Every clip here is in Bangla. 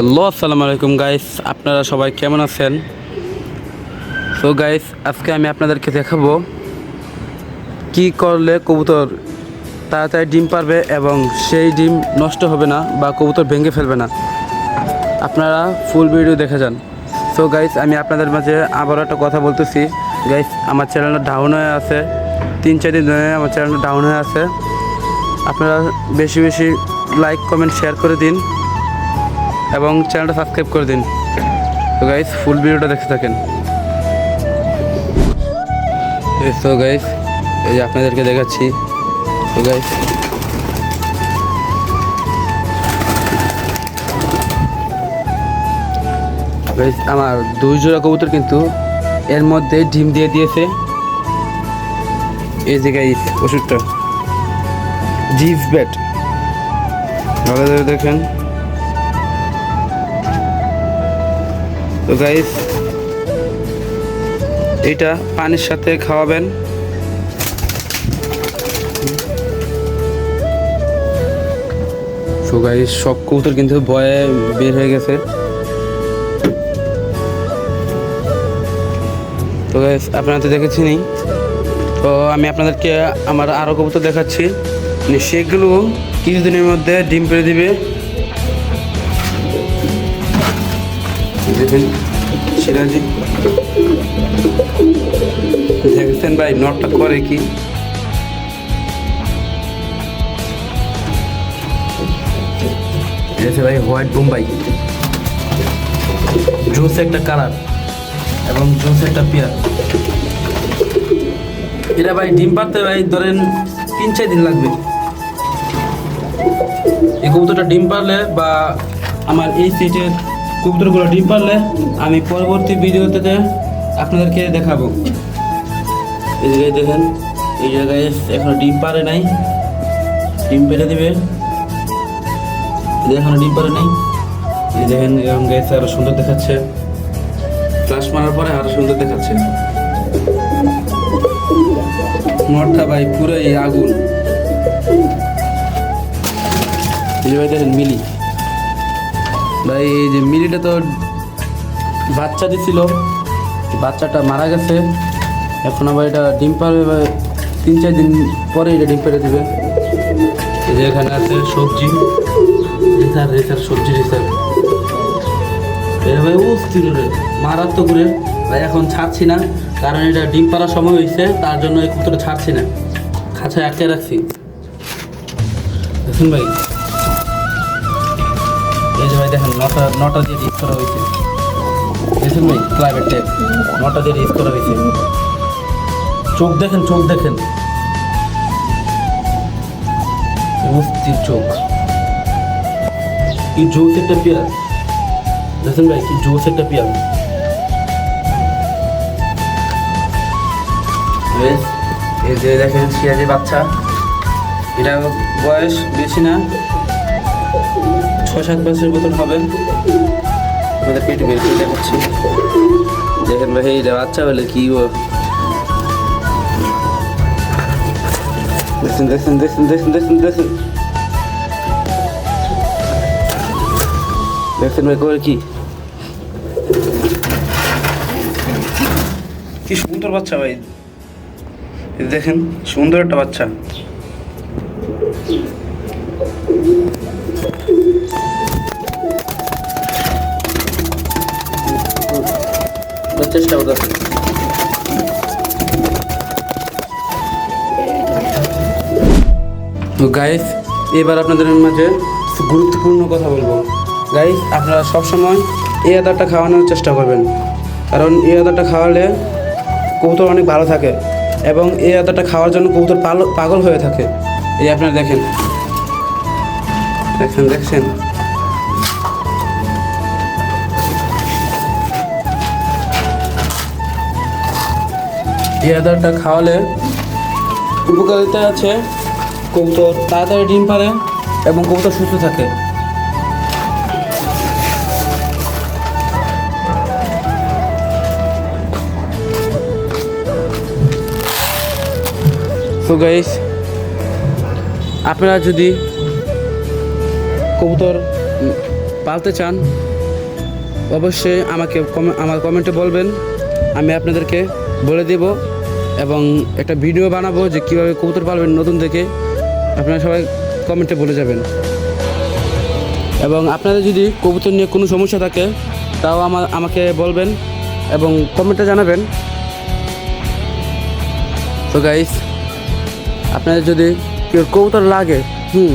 হ্যালো, আসসালামু আলাইকুম গাইস আপনারা সবাই কেমন আছেন? সো গাইস আজকে আমি আপনাদেরকে দেখাবো কি করলে কবুতর তাড়াতাড়ি ডিম পারবে এবং সেই ডিম নষ্ট হবে না বা কবুতর ভেঙে ফেলবে না। আপনারা ফুল ভিডিও দেখে যান। সো গাইস আমি আপনাদের মাঝে আবারও একটা কথা বলতেছি। গাইস আমার চ্যানেলটা ডাউন হয়ে আছে। তিন, চার দিন ধরে আমার চ্যানেলটা ডাউন হয়ে আছে। আপনারা বেশি বেশি লাইক কমেন্ট শেয়ার করে দিন। এবং চ্যানেলটা সাবস্ক্রাইব করে দিন। তো গাইস ফুল ভিডিওটা দেখতে থাকেন। তো গাইস এই যে আপনাদেরকে দেখাচ্ছি। তো গাইস আমার দুই জোড়া কবুতর কিন্তু এর মধ্যে ডিম দিয়ে দিয়েছে। এই যে গাইস ওষুধটা। জিভ ব্যাট ভালো দেখেন। তো গাইস এটা পানির সাথে খাওয়াবেন। তো গাইস সব কবুতর কিন্তু ভয়ে বের হয়ে গেছে। তো গাইস আপনারা তো দেখেছেনই তো আমি আপনাদেরকে আমার আরও কবুতর দেখাচ্ছি। মানে সেগুলো কিছুদিনের মধ্যে ডিম পেড়ে দিবে। দেখেন সিরাজি দেখছেন ভাই নটটা করে কি? ভাই হোয়াইট বোম্বাই জুস একটা কালার এবং জুস একটা পেয়ার এটা ভাই, ডিম পারতে ভাই, ধরেন তিন, চার দিন লাগবে। এই কবুতরটা ডিম পারলে বা আমার এই সিটের কবুতরগুলো ডিম পারলে আমি পরবর্তী ভিডিওতে আপনাদেরকে দেখাবো। এই জায়গায় দেখেন, এই জায়গায় এখনও ডিম পারে নাই। ডিম পেরে দেবে। এখনও ডিম পারে নাই। এই দেখেন, এরকম গেছে, আরও সুন্দর দেখাচ্ছে। ফ্লাশ মারার পরে আরও সুন্দর দেখাচ্ছে। নটটা ভাই পুরো এই আগুন এই দেখেন, মিলি। ভাই, এই যে মিলিটা তো বাচ্চা দিছিল বাচ্চাটা মারা গেছে। এখন আবার এটা ডিম পারবে তিন, চার দিন পরে এটা ডিম পেড়ে দেবে। এই যে এখানে আছে সবজি, রেসার রেসার, সবজি রেসার। এটা ভাই, অস্থির রে, মারাত্মক করে ভাই, এখন ছাড়ছি না, কারণ এটা ডিম পাড়ার সময় হয়েছে, তার জন্য এই কুকুরটা ছাড়ছি না। খাঁচায় আটকে রাখছি। দেখুন ভাই এই যে ভাই দেখেন, নটা নটা দিয়ে ইউজ করা হয়েছে। দেখুন ভাই ক্লাইমেট টেপ নটা দিয়ে ইউজ করা হয়েছে। চোখ দেখেন চোখ দেখেন। অস্থির চোখ। কি জোস একটা পেয়ার। দেখেন ভাই, কি জোস একটা বেশ, এই যে দেখেন সিরাজি বাচ্চা। এটা বয়স বেশি না। ছয় সাত বছরের মতন হবে। আমাদের পেটে বের করে দেখাচ্ছি। দেখেন ভাই এটা বাচ্চা হলে কি ও। দেখুন দেখুন দেখুন দেখুন দেখুন দেখুন দেখুন ভাই করে কি? কি সুন্দর বাচ্চা ভাই। দেখেন, সুন্দর একটা বাচ্চা। চেষ্টা করতে তো গাইস এবার আপনাদের মাঝে গুরুত্বপূর্ণ কথা বলব। গাইস আপনারা সবসময় এই আদারটা খাওয়ানোর চেষ্টা করবেন। কারণ এই আদারটা খাওয়ালে কবুতর অনেক ভালো থাকে এবং এই আদারটা খাওয়ার জন্য কবুতর পাগল হয়ে থাকে। এই আপনারা দেখেন। দেখছেন দেখছেন? এই খাওয়ালে উপকারিতা আছে, কবুতর তাড়াতাড়ি ডিম পারে এবং কবুতর সুস্থ থাকে। গাইস আপনারা যদি কবুতর পালতে চান, অবশ্যই আমাকে আমার কমেন্টে বলবেন। আমি আপনাদেরকে বলে দেব এবং একটা ভিডিও বানাবো যে কীভাবে কবুতর পালবেন নতুন থেকে। আপনারা সবাই কমেন্টে বলে যাবেন। এবং আপনাদের যদি কবুতর নিয়ে কোনো সমস্যা থাকে, তাও আমার আমাকে বলবেন এবং কমেন্টে জানাবেন। তো গাইস আপনাদের যদি কেউ কবুতর লাগে, হুম,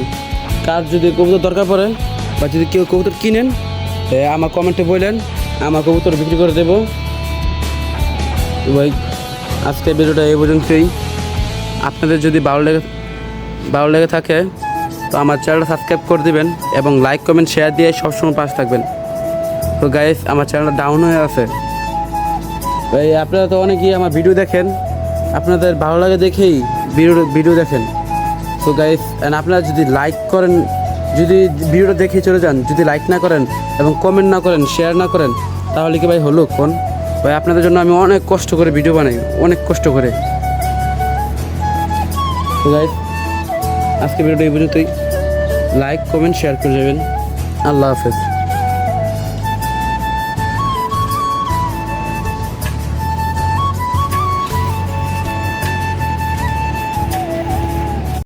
কার যদি কবুতর দরকার পড়ে বা যদি কেউ কবুতর কিনেন আমার কমেন্টে বললেন আমার কবুতর বিক্রি করে দেবো। ভাই আজকে ভিডিওটা এই পর্যন্তই। আপনাদের যদি ভালো লেগে ভালো লেগে থাকে, তো আমার চ্যানেলটা সাবস্ক্রাইব করে দিবেন এবং লাইক, কমেন্ট শেয়ার দিয়ে সবসময় পাশে থাকবেন। তো গাইস আমার চ্যানেলটা ডাউন হয়ে আছে। ভাই, আপনারা তো অনেকেই আমার ভিডিও দেখেন। আপনাদের ভালো লাগে দেখেই ভিডিও ভিডিও দেখেন। তো গাইস আপনারা যদি লাইক করেন, যদি ভিডিওটা দেখে চলে যান, যদি লাইক না করেন এবং কমেন্ট না করেন শেয়ার না করেন, তাহলে কি ভাই হলো কোন ভাই, আপনাদের জন্য আমি অনেক কষ্ট করে ভিডিও বানাই, অনেক কষ্ট করে। আজকে ভিডিওটা এই পর্যন্তই। লাইক কমেন্ট শেয়ার করে যাবেন। আল্লাহ হাফেজ।